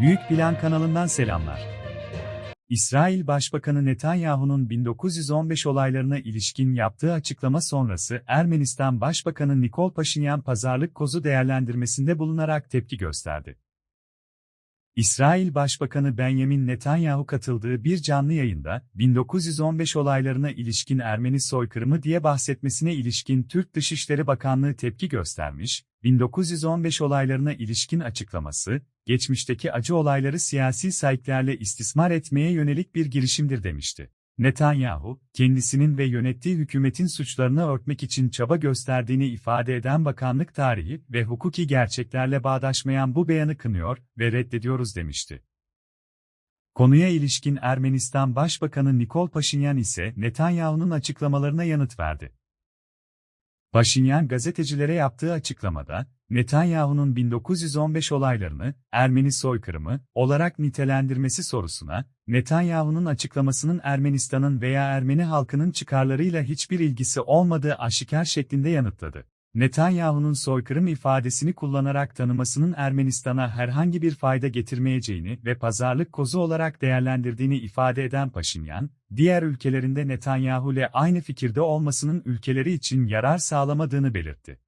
Büyük Plan kanalından selamlar. İsrail Başbakanı Netanyahu'nun 1915 olaylarına ilişkin yaptığı açıklama sonrası Ermenistan Başbakanı Nikol Paşinyan pazarlık kozu değerlendirmesinde bulunarak tepki gösterdi. İsrail Başbakanı Benjamin Netanyahu katıldığı bir canlı yayında, 1915 olaylarına ilişkin Ermeni soykırımı diye bahsetmesine ilişkin Türk Dışişleri Bakanlığı tepki göstermiş, 1915 olaylarına ilişkin açıklaması, geçmişteki acı olayları siyasi sahiplerle istismar etmeye yönelik bir girişimdir demişti. Netanyahu, kendisinin ve yönettiği hükümetin suçlarını örtmek için çaba gösterdiğini ifade eden bakanlık tarihi ve hukuki gerçeklerle bağdaşmayan bu beyanı kınıyor ve reddediyoruz demişti. Konuya ilişkin Ermenistan Başbakanı Nikol Paşinyan ise Netanyahu'nun açıklamalarına yanıt verdi. Paşinyan gazetecilere yaptığı açıklamada, Netanyahu'nun 1915 olaylarını Ermeni soykırımı olarak nitelendirmesi sorusuna, Netanyahu'nun açıklamasının Ermenistan'ın veya Ermeni halkının çıkarlarıyla hiçbir ilgisi olmadığı aşikar şeklinde yanıtladı. Netanyahu'nun soykırım ifadesini kullanarak tanımasının Ermenistan'a herhangi bir fayda getirmeyeceğini ve pazarlık kozu olarak değerlendirdiğini ifade eden Paşinyan, diğer ülkelerinde Netanyahu ile aynı fikirde olmasının ülkeleri için yarar sağlamadığını belirtti.